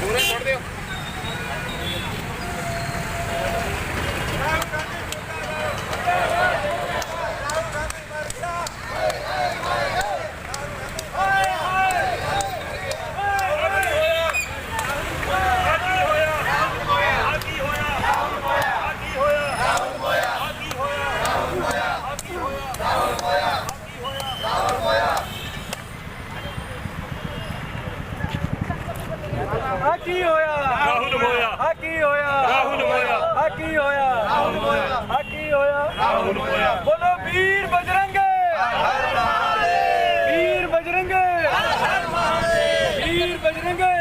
ਪੂਰੇ ਛੋੜ ਦਿਓ ਆ ਕੀ ਹੋਇਆ ਰਾਹੁਲ ਹੋਇਆ ਆ ਕੀ ਹੋਇਆ ਰਾਹੁਲ ਹੋਇਆ ਆ ਕੀ ਹੋਇਆ ਰਾਹੁਲ ਹੋਇਆ ਆ ਕੀ ਹੋਇਆ ਰਾਹੁਲ ਹੋਇਆ ਬੋਲੋ ਵੀਰ ਬਜਰੰਗੇ ਹਰ ਮਹਾਦੇਵ ਵੀਰ ਬਜਰੰਗੇ ਹਰ ਮਹਾਦੇਵ ਵੀਰ ਬਜਰੰਗੇ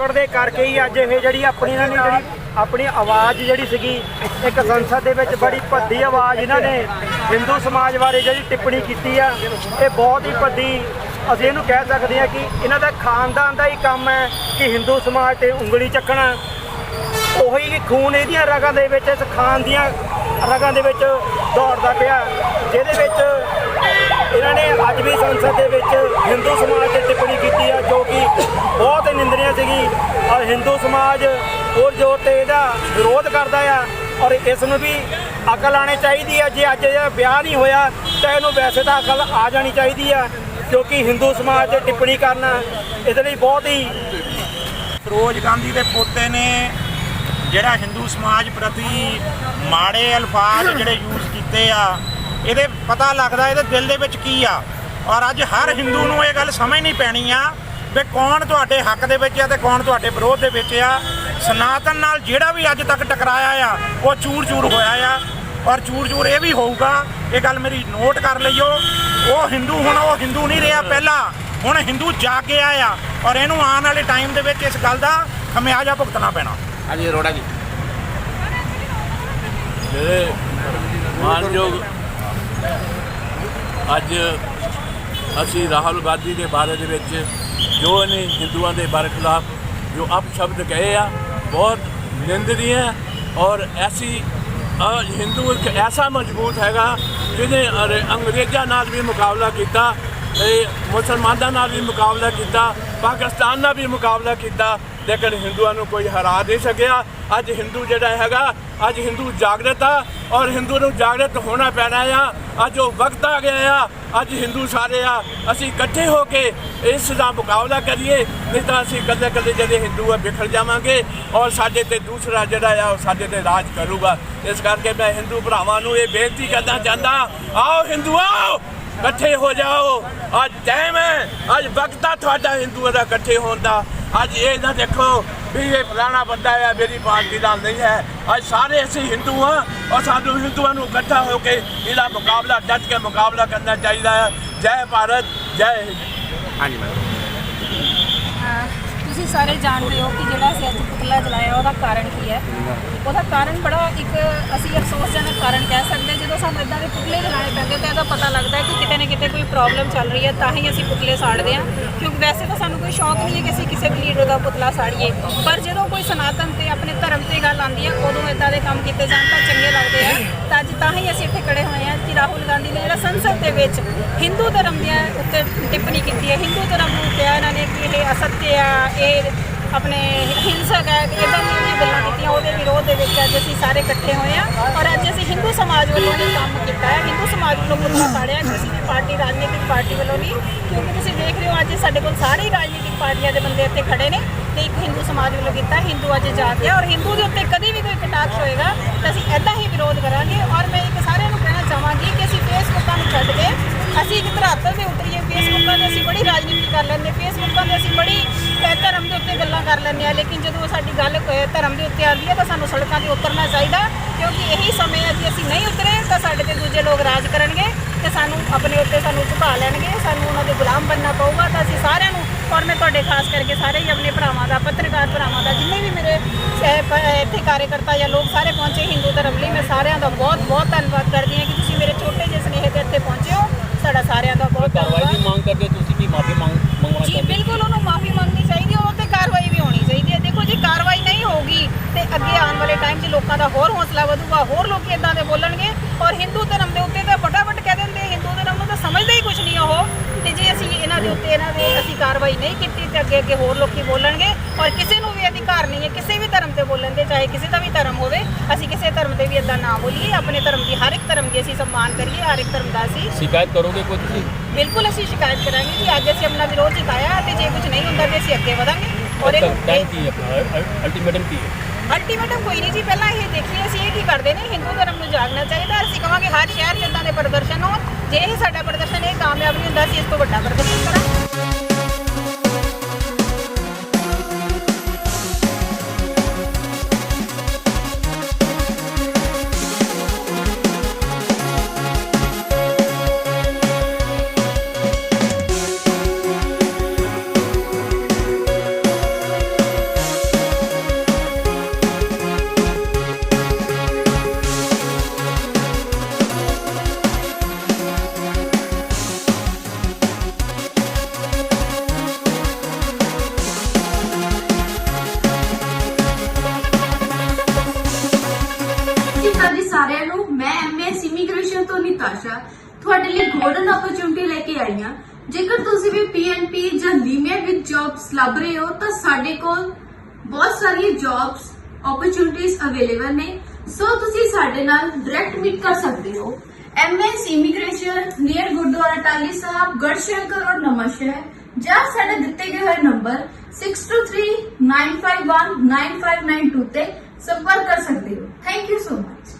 ਕੁੱਕੜ ਦੇ ਕਰਕੇ ਹੀ ਅੱਜ ਇਹ ਜਿਹੜੀ ਆਪਣੀ ਇਹਨਾਂ ਨੇ ਜਿਹੜੀ ਆਪਣੀ ਆਵਾਜ਼ ਜਿਹੜੀ ਸੀਗੀ, ਇੱਕ ਸੰਸਦ ਦੇ ਵਿੱਚ ਬੜੀ ਭੱਦੀ ਆਵਾਜ਼ ਇਹਨਾਂ ਨੇ ਹਿੰਦੂ ਸਮਾਜ ਬਾਰੇ ਜਿਹੜੀ ਟਿੱਪਣੀ ਕੀਤੀ ਆ, ਇਹ ਬਹੁਤ ਹੀ ਭੱਦੀ ਅਸੀਂ ਇਹਨੂੰ ਕਹਿ ਸਕਦੇ ਹਾਂ ਕਿ ਇਹਨਾਂ ਦਾ ਖਾਨਦਾਨ ਦਾ ਹੀ ਕੰਮ ਹੈ ਕਿ ਹਿੰਦੂ ਸਮਾਜ ਤੇ ਉਂਗਲੀ ਚੱਕਣਾ। ਉਹੀ ਖੂਨ ਇਹਦੀਆਂ ਰਗਾਂ ਦੇ ਵਿੱਚ, ਇਸ ਖਾਨ ਦੀਆਂ ਰਗਾਂ ਦੇ ਵਿੱਚ ਦੌੜਦਾ ਪਿਆ, ਜਿਹਦੇ ਵਿੱਚ ਇਹਨਾਂ ਨੇ ਅੱਜ ਵੀ ਸੰਸਦ ਦੇ ਵਿੱਚ ਹਿੰਦੂ ਸਮਾਜ ਤੇ ਟਿੱਪਣੀ ਕੀਤੀ ਆ, ਜੋ ਕਿ ਬਹੁਤ ਹੀ ਸੀਗੀ। ਔਰ ਹਿੰਦੂ ਸਮਾਜ ਹੋਰ ਜ਼ੋਰ ਤੇ ਇਹਦਾ ਵਿਰੋਧ ਕਰਦਾ ਆ ਔਰ ਇਸ ਨੂੰ ਵੀ ਅਕਲ ਆਣੀ ਚਾਹੀਦੀ ਆ। ਜੇ ਅੱਜ ਇਹ ਵਿਆਹ ਨਹੀਂ ਹੋਇਆ, ਤਾਂ ਇਹਨੂੰ ਵੈਸੇ ਤਾਂ ਅਕਲ ਆ ਜਾਣੀ ਚਾਹੀਦੀ ਆ, ਕਿਉਂਕਿ ਹਿੰਦੂ ਸਮਾਜ ਤੇ ਟਿੱਪਣੀ ਕਰਨਾ ਇਹਦੇ ਲਈ ਬਹੁਤ ਹੀ ਫਿਰੋਜ਼ ਗਾਂਧੀ ਦੇ ਪੋਤੇ ਨੇ ਜਿਹੜਾ ਹਿੰਦੂ ਸਮਾਜ ਪ੍ਰਤੀ ਮਾੜੇ ਅਲਫਾਜ਼ ਜਿਹੜੇ ਯੂਜ਼ ਕੀਤੇ ਆ ਇਹਦੇ ਪਤਾ ਲੱਗਦਾ ਇਹਦੇ ਦਿਲ ਦੇ ਵਿੱਚ ਕੀ ਆ। ਔਰ ਅੱਜ ਹਰ ਹਿੰਦੂ ਨੂੰ ਇਹ ਗੱਲ ਸਮਝਣੀ ਪੈਣੀ ਆ ਵੀ ਕੌਣ ਤੁਹਾਡੇ ਹੱਕ ਦੇ ਵਿੱਚ ਆ ਤੇ ਕੌਣ ਤੁਹਾਡੇ ਵਿਰੋਧ ਦੇ ਵਿੱਚ ਆ। ਸਨਾਤਨ ਨਾਲ ਜਿਹੜਾ ਵੀ ਅੱਜ ਤੱਕ ਟਕਰਾਇਆ ਆ ਉਹ ਚੂਰ ਚੂਰ ਹੋਇਆ ਆ। ਔਰ ਚੂਰ ਚੂਰ ਇਹ ਵੀ ਹੋਊਗਾ ਇਹ ਗੱਲ ਮੇਰੀ ਨੋਟ ਕਰ ਲਈਓ। ਉਹ ਹਿੰਦੂ ਹੁਣ ਉਹ ਹਿੰਦੂ ਨਹੀਂ ਰਿਹਾ ਪਹਿਲਾਂ। ਹੁਣ ਹਿੰਦੂ ਜਾਗ ਗਿਆ ਆ। ਔਰ ਇਹਨੂੰ ਆਉਣ ਵਾਲੇ ਟਾਈਮ ਦੇ ਵਿੱਚ ਇਸ ਗੱਲ ਦਾ ਖਮਿਆਜਾ ਭੁਗਤਣਾ ਪੈਣਾ। ਹਾਂਜੀ ਅਰੋੜਾ ਜੀ। ਮਾਨਯੋਗ ਅੱਜ ਅਸੀਂ ਰਾਹੁਲ ਗਾਂਧੀ ਦੇ ਬਾਰੇ ਦੇ ਵਿੱਚ, ਜੋ ਇਹਨੇ ਹਿੰਦੂਆਂ ਦੇ ਬਾਰੇ ਖਿਲਾਫ ਜੋ ਅਪਸ਼ਬਦ ਕਹੇ ਆ, ਬਹੁਤ ਨਿੰਦਨੀय ਹੈ ਔਰ ਐਸੀ ਹਿੰਦੂ ਇੱਕ ਐਸਾ ਮਜ਼ਬੂਤ ਹੈਗਾ ਜਿਹਨੇ ਅਰੇ ਅੰਗਰੇਜ਼ਾਂ ਨਾਲ ਵੀ ਮੁਕਾਬਲਾ ਕੀਤਾ, ਤੇ ਮੁਸਲਮਾਨਾਂ ਨਾਲ ਵੀ ਮੁਕਾਬਲਾ ਕੀਤਾ, ਪਾਕਿਸਤਾਨ ਨਾਲ ਵੀ ਮੁਕਾਬਲਾ ਕੀਤਾ ਲੇਕਿਨ ਹਿੰਦੂਆਂ ਨੂੰ ਕੋਈ ਹਰਾ ਨਹੀਂ ਸਕਿਆ। ਅੱਜ ਹਿੰਦੂ ਜਿਹੜਾ ਹੈਗਾ, ਅੱਜ ਹਿੰਦੂ ਜਾਗਰਤ ਆ ਔਰ ਹਿੰਦੂ ਨੂੰ ਜਾਗਰਤ ਹੋਣਾ ਪੈਣਾ ਆ। ਅੱਜ ਉਹ ਵਕਤ ਆ ਗਿਆ ਆ। ਅੱਜ ਹਿੰਦੂ ਸਾਰੇ ਆ, ਅਸੀਂ ਇਕੱਠੇ ਹੋ ਕੇ ਇਸ ਦਾ ਮੁਕਾਬਲਾ ਕਰੀਏ, ਨਹੀਂ ਤਾਂ ਅਸੀਂ ਕੱਲੇ ਕੱਲੇ ਜਿਹੜੇ ਹਿੰਦੂ ਆ ਵਿਖਰ ਜਾਵਾਂਗੇ ਔਰ ਸਾਡੇ ਤੇ ਦੂਸਰਾ ਜਿਹੜਾ ਆ ਉਹ ਸਾਡੇ ਤੇ ਰਾਜ ਕਰੂਗਾ। ਇਸ ਕਰਕੇ ਮੈਂ ਹਿੰਦੂ ਭਰਾਵਾਂ ਨੂੰ ਇਹ ਬੇਨਤੀ ਕਰਨਾ ਚਾਹੁੰਦਾ, ਆਓ ਹਿੰਦੂ ਆਓ, ਇਕੱਠੇ ਹੋ ਜਾਓ। ਅੱਜ ਟਾਈਮ ਹੈ, ਅੱਜ ਵਕਤ ਆ ਤੁਹਾਡਾ ਹਿੰਦੂਆਂ ਦਾ ਇਕੱਠੇ ਹੋਣ ਦਾ। ਅੱਜ ਇਹ ਨਾ ਦੇਖੋ ਵੀ ਇਹ ਫਲਾਣਾ ਬੰਦਾ ਹੈ ਮੇਰੀ ਪਾਰਟੀ ਦਾ ਨਹੀਂ ਹੈ। ਅੱਜ ਸਾਰੇ ਅਸੀਂ ਹਿੰਦੂ ਹਾਂ ਔਰ ਸਾਨੂੰ ਹਿੰਦੂਆਂ ਨੂੰ ਇਕੱਠਾ ਹੋ ਕੇ ਇਹਦਾ ਮੁਕਾਬਲਾ, ਡਟ ਕੇ ਮੁਕਾਬਲਾ ਕਰਨਾ ਚਾਹੀਦਾ ਹੈ। ਜੈ ਭਾਰਤ, ਜੈ ਹਿੰਦ। ਹਾਂਜੀ ਮੈਮ ਸਾਰੇ ਜਾਣਦੇ ਹੋ ਕਿ ਜਿਹੜਾ ਅਸੀਂ ਅੱਜ ਪੁਤਲਾ ਜਲਾਇਆ ਉਹਦਾ ਕਾਰਨ ਕੀ ਹੈ। ਉਹਦਾ ਕਾਰਨ ਬੜਾ ਇੱਕ ਅਸੀਂ ਅਫਸੋਸਜਨਕ ਕਾਰਨ ਕਹਿ ਸਕਦੇ ਹਾਂ। ਜਦੋਂ ਸਾਨੂੰ ਇਦਾਂ ਦੇ ਪੁਤਲੇ ਜਲਾਣੇ ਪੈਂਦੇ ਤਾਂ ਇਹਦਾ ਪਤਾ ਲੱਗਦਾ ਹੈ ਕਿ ਕਿਤੇ ਨਾ ਕਿਤੇ ਕੋਈ ਪ੍ਰੋਬਲਮ ਚੱਲ ਰਹੀ ਹੈ, ਤਾਂ ਹੀ ਅਸੀਂ ਪੁਤਲੇ ਸਾੜਦੇ ਹਾਂ। ਕਿਉਂਕਿ ਵੈਸੇ ਤਾਂ ਸਾਨੂੰ ਕੋਈ ਸ਼ੌਕ ਨਹੀਂ ਹੈ ਕਿ ਅਸੀਂ ਕਿਸੇ ਵੀ ਲੀਡਰ ਦਾ ਪੁਤਲਾ ਸਾੜੀਏ। ਪਰ ਜਦੋਂ ਕੋਈ ਸਨਾਤਨ ਤੇ ਆਪਣੇ ਧਰਮ ਤੇ ਗੱਲ ਆਉਂਦੀ ਹੈ, ਉਦੋਂ ਇਦਾਂ ਦੇ ਕੰਮ ਕੀਤੇ ਜਾਣ ਤਾਂ ਚੰਗੇ ਲੱਗਦੇ ਆ। ਤਾਂ ਅੱਜ ਤਾਂ ਹੀ ਅਸੀਂ ਇੱਥੇ ਖੜੇ ਹੋਏ ਹਾਂ ਕਿ ਰਾਹੁਲ ਗਾਂਧੀ ਨੇ ਜਿਹੜਾ ਸੰਸਦ ਦੇ ਵਿੱਚ ਹਿੰਦੂ ਧਰਮ ਦੀਆਂ ਉੱਤੇ ਟਿੱਪਣੀ ਕੀਤੀ ਹੈ। ਹਿੰਦੂ ਧਰਮ ਨੂੰ ਕਿਹਾ ਇਹਨਾਂ ਨੇ ਕਿ ਇਹ ਅਸਤਿ ਆ ਇਹ ਆਪਣੇ ਹਿੰਸਕ ਹੈ ਇਦਾਂ ਦੀਆਂ ਗੱਲਾਂ ਕੀਤੀਆਂ, ਉਹਦੇ ਵਿਰੋਧ ਦੇ ਵਿੱਚ ਅੱਜ ਅਸੀਂ ਸਾਰੇ ਇਕੱਠੇ ਹੋਏ ਆ ਔਰ ਅੱਜ ਅਸੀਂ ਹਿੰਦੂ ਸਮਾਜ ਵੱਲੋਂ ਇਹ ਕੰਮ ਕੀਤਾ ਹੈ। ਹਿੰਦੂ ਸਮਾਜ ਵੱਲੋਂ ਪੁਤਲਾ ਸਾੜਿਆ ਕਿਸੇ ਵੀ ਪਾਰਟੀ, ਰਾਜਨੀਤਿਕ ਪਾਰਟੀ ਵੱਲੋਂ ਨਹੀਂ ਕਿਉਂਕਿ ਤੁਸੀਂ ਦੇਖ ਰਹੇ ਹੋ, ਅੱਜ ਸਾਡੇ ਕੋਲ ਸਾਰੇ ਰਾਜਨੀਤਿਕ ਪਾਰਟੀਆਂ ਦੇ ਬੰਦੇ ਇੱਥੇ ਖੜੇ ਨੇ। ਤੇ ਇੱਕ ਹਿੰਦੂ ਸਮਾਜ ਵੱਲੋਂ ਕੀਤਾ, ਹਿੰਦੂ ਅੱਜ ਜਾਗ ਗਿਆ ਔਰ ਹਿੰਦੂ ਦੇ ਉੱਤੇ ਕਦੇ ਵੀ ਕੋਈ ਕਟਾਕਸ਼ ਹੋਏਗਾ ਤਾਂ ਅਸੀਂ ਐਦਾਂ ਹੀ ਵਿਰੋਧ ਕਰਾਂਗੇ ਔਰ ਮੈਂ ਇੱਕ ਸਾਰਿਆਂ ਨੂੰ ਕਹਿਣਾ ਚਾਹਾਂਗੀ ਕਿ ਅਸੀਂ ਫੇਸਬੁੱਕਾਂ ਨੂੰ ਛੱਡ ਕੇ ਅਸੀਂ ਇੱਕ ਧਰਾਤਲ 'ਤੇ ਉਤਰੀਏ, ਫੇਸਬੁੱਕਾਂ ਤੇ ਅਸੀਂ ਬੜੀ ਰਾਜਨੀਤੀ ਕਰ ਲੈਂਦੇ, ਫੇਸਬੁੱਕਾਂ ਤੇ ਅਸੀਂ ਬੜੀ ਧਰਮ ਦੇ ਉੱਤੇ ਗੱਲਾਂ ਕਰ ਲੈਂਦੇ ਆ ਲੇਕਿਨ ਜਦੋਂ ਸਾਡੀ ਗੱਲ ਧਰਮ ਦੇ ਉੱਤੇ ਆਉਂਦੀ ਹੈ ਤਾਂ ਸਾਨੂੰ ਸੜਕਾਂ ਤੇ ਉਤਰਨਾ ਚਾਹੀਦਾ ਕਿਉਂਕਿ ਇਹੀ ਸਮੇਂ ਹੈ ਜੇ ਅਸੀਂ ਨਹੀਂ ਉਤਰੇ ਤਾਂ ਸਾਡੇ ਤੇ ਦੂਜੇ ਲੋਕ ਰਾਜ ਕਰਨਗੇ ਤੇ ਸਾਨੂੰ ਆਪਣੇ ਉੱਤੇ ਸਾਨੂੰ ਝੁਕਾ ਲੈਣਗੇ, ਸਾਨੂੰ ਉਹਨਾਂ ਦੇ ਗੁਲਾਮ ਬਣਨਾ ਪਊਗਾ ਤਾਂ ਅਸੀਂ ਸਾਰਿਆਂ ਨੂੰ ਔਰ ਮੈਂ ਤੁਹਾਡੇ ਖਾਸ ਕਰਕੇ ਸਾਰੇ ਹੀ ਆਪਣੇ ਭਰਾਵਾਂ ਦਾ ਪੱਤਰਕਾਰ ਭਰਾਵਾਂ ਦਾ ਜਿੰਨੇ ਵੀ ਮੇਰੇ ਇੱਥੇ ਕਾਰਜਕਰਤਾ ਜਾਂ ਲੋਕ ਸਾਰੇ ਪਹੁੰਚੇ ਹਿੰਦੂ ਧਰਮ ਲਈ ਮੈਂ ਸਾਰਿਆਂ ਦਾ ਬਹੁਤ ਬਹੁਤ ਧੰਨਵਾਦ ਕਰਦੀ ਹਾਂ ਕਿ ਤੁਸੀਂ ਮੇਰੇ ਛੋਟੇ ਜਿਹੇ ਸੁਨੇਹੇ ਤੇ ਇੱਥੇ ਪਹੁੰਚੇ ਹੋ। ਸਾਡਾ ਸਾਰਿਆਂ ਦਾ ਬਹੁਤ ਧੰਨਵਾਦ। ਮੰਗ ਕਰਦੇ ਤੁਸੀਂ ਵੀ ਮਾਫੀ ਮੰਗ ਮੰਗਵਾਉਣਾ ਜੀ ਬਿਲਕੁਲ ਉਹਨੂੰ ਮਾਫੀ ਮੰਗਣੀ ਚਾਹੀਦੀ ਹੈ ਉਹ ਤੇ ਕਾਰਵਾਈ ਵੀ ਹੋਣੀ ਚਾਹੀਦੀ ਹੈ। ਦੇਖੋ ਜੇ ਕਾਰਵਾਈ ਨਹੀਂ ਹੋਊਗੀ ਤੇ ਅੱਗੇ ਆਉਣ ਵਾਲੇ ਟਾਈਮ 'ਚ ਲੋਕਾਂ ਦਾ ਹੋਰ ਹੌਸਲਾ ਵਧੂਗਾ ਹੋਰ ਲੋਕੀ ਇਦਾਂ ਦੇ ਬੋਲਣਗੇ ਔਰ ਹਿੰਦੂ ਧਰਮ ਦੇ ਉੱਤੇ ਤਾਂ ਫਟਾਫਟ ਕਹਿ ਦਿੰਦੇ ਹਿੰਦੂ ਧਰਮ ਨੂੰ ਤਾਂ ਸਮਝਦੇ ਹੀ ਕੁਝ ਨਹੀਂ ਉਹ ਤੇ ਜੇ ਅਸੀਂ ਇਹਨਾਂ ਦੇ ਉੱਤੇ ਇਹਨਾਂ ਦੇ ਅਸੀਂ ਕਾਰਵਾਈ ਨਹੀਂ ਕੀਤੀ ਤੇ ਅੱਗੇ ਅੱਗੇ ਹੋਰ ਲੋਕੀ ਬੋਲਣਗੇ ਔਰ ਕਿਸੇ ਨੂੰ ਵੀ ਅਧਿਕਾਰ ਨਹੀਂ ਹੈ ਕਿਸੇ ਵੀ ਧਰਮ ਤੇ ਬੋਲਣ ਦੇ ਚਾਹੇ ਕਿਸੇ ਦਾ ਵੀ ਧਰਮ ਹੋਵੇ ਅਸੀਂ ਕਿਸੇ ਧਰਮ ਤੇ ਵੀ ਇਦਾਂ ਨਾ ਬੋਲੀਏ ਆਪਣੇ ਧਰਮ ਦੀ ਹਰ ਇੱਕ ਧਰਮ ਦੀ ਅਸੀਂ ਸਨਮਾਨ ਕਰੀਏ ਹਰ ਇੱਕ ਧਰਮ ਦਾ ਅਸੀਂ ਸ਼ਿਕਾਇਤ ਕਰੋਗੇ ਕੋਈ ਤੁਸੀਂ? ਬਿਲਕੁਲ ਅਸੀਂ ਸ਼ਿਕਾਇਤ ਕਰਾਂਗੇ ਕਿ ਅੱਜ ਅਸੀਂ ਆਪਣਾ ਵਿਰੋਧ ਜਤਾਇਆ ਤੇ ਜੇ ਕੁਝ ਨਹੀਂ ਹੁੰਦਾ ਤੇ ਅਸੀਂ ਅੱਗੇ ਵਧਾਂਗੇ। ਔਰ ਇਹ ਟਾਈਮ ਕੀ ਹੈ ਆਪਣਾ? ਅਲਟੀਮੇਟਮ ਕੀ ਹੈ? ਅਲਟੀਮੇਟਮ ਕੋਈ ਨਹੀਂ ਜੀ। ਪਹਿਲਾਂ ਇਹ ਦੇਖੀਏ ਅਸੀਂ ਇਹ ਕੀ ਕਰਦੇ ਨੇ? ਹਿੰਦੂ ਧਰਮ ਨੂੰ ਜਾਗਣਾ ਚਾਹੀਦਾ ਅਸੀਂ ਹਰ ਸ਼ਹਿਰ 'ਚ ਇਦਾਂ ਦੇ ਪ੍ਰਦਰਸ਼ਨ ਹੋਣ। ਜੇ ਹੀ ਸਾਡਾ ਪ੍ਰਦਰਸ਼ਨ ਇਹ ਕਾਮਯਾਬ ਨਹੀਂ ਹੁੰਦਾ ਸੀ ਇਸ ਤੋਂ ਵੱਡਾ ਪ੍ਰਦਰਸ਼ਨ ਕਰਾਂਗੇ। ਇਮੀਗ੍ਰੇਸ਼ਨ ਤੋਂ ਨਿਤਾਸ਼ਾ ਤੁਹਾਡੇ ਲਈ ਗੋਲਡਨ ਓਪਰਚੁਨਿਟੀ ਲੈ ਕੇ ਆਈ ਹਾਂ। ਜੇਕਰ ਤੁਸੀਂ ਵੀ ਪੀਐਨਪੀ ਜਾਂ ਲੀਮੀਆ ਵਿੱਚ ਜੌਬਸ ਲੱਭ ਰਹੇ ਹੋ, ਤਾਂ ਸਾਡੇ ਕੋਲ ਬਹੁਤ ਸਾਰੀਆਂ ਜੌਬਸ ਓਪਰਚੁਨਿਟੀਜ਼ ਅਵੇਲੇਬਲ ਨੇ। ਸੋ ਤੁਸੀਂ ਸਾਡੇ ਨਾਲ ਡਾਇਰੈਕਟ ਮੀਟ ਕਰ ਸਕਦੇ ਹੋ। MS immigration near Gurdwara Tahli Sahib Garhshankar road Nawanshahr ਜਾਂ ਸਾਡੇ ਦਿੱਤੇ ਗਏ ਹੋਏ ਨੰਬਰ 6239519592 ਤੇ ਸੰਪਰਕ ਕਰ ਸਕਦੇ ਹੋ। ਥੈਂਕ ਯੂ ਸੋ ਮਚ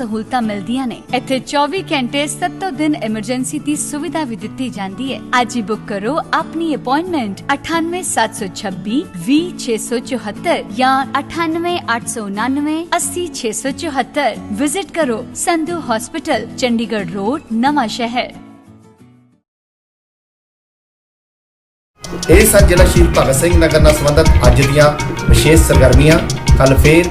ਸਹੂਲਤਾਂ ਮਿਲਦੀਆਂ ਨੇ ਇੱਥੇ 24 ਘੰਟੇ 7 ਦਿਨ ਐਮਰਜੈਂਸੀ ਦੀ ਸੁਵਿਧਾ ਵੀ ਦਿੱਤੀ ਜਾਂਦੀ ਹੈ ਅੱਜ ਹੀ ਬੁੱਕ ਕਰੋ ਆਪਣੀ ਅਪਾਇੰਟਮੈਂਟ 98726 20674 ਜਾਂ 98899 80674 ਵਿਜ਼ਿਟ ਕਰੋ ਸੰਧੂ ਹਸਪੀਟਲ ਚੰਡੀਗੜ੍ਹ ਰੋਡ ਨਵਾਂ ਸ਼ਹਿਰ ਇਹ ਸਨ ਜ਼ਿਲ੍ਹਾ ਸ਼ਹੀਦ ਭਗਤ ਸਿੰਘ ਨਗਰ ਨਾਲ ਸੰਬੰਧਿਤ ਅੱਜ ਦੀਆਂ ਵਿਸ਼ੇਸ਼ ਸਰਗਰਮੀਆਂ ਕੱਲ ਫੇਰ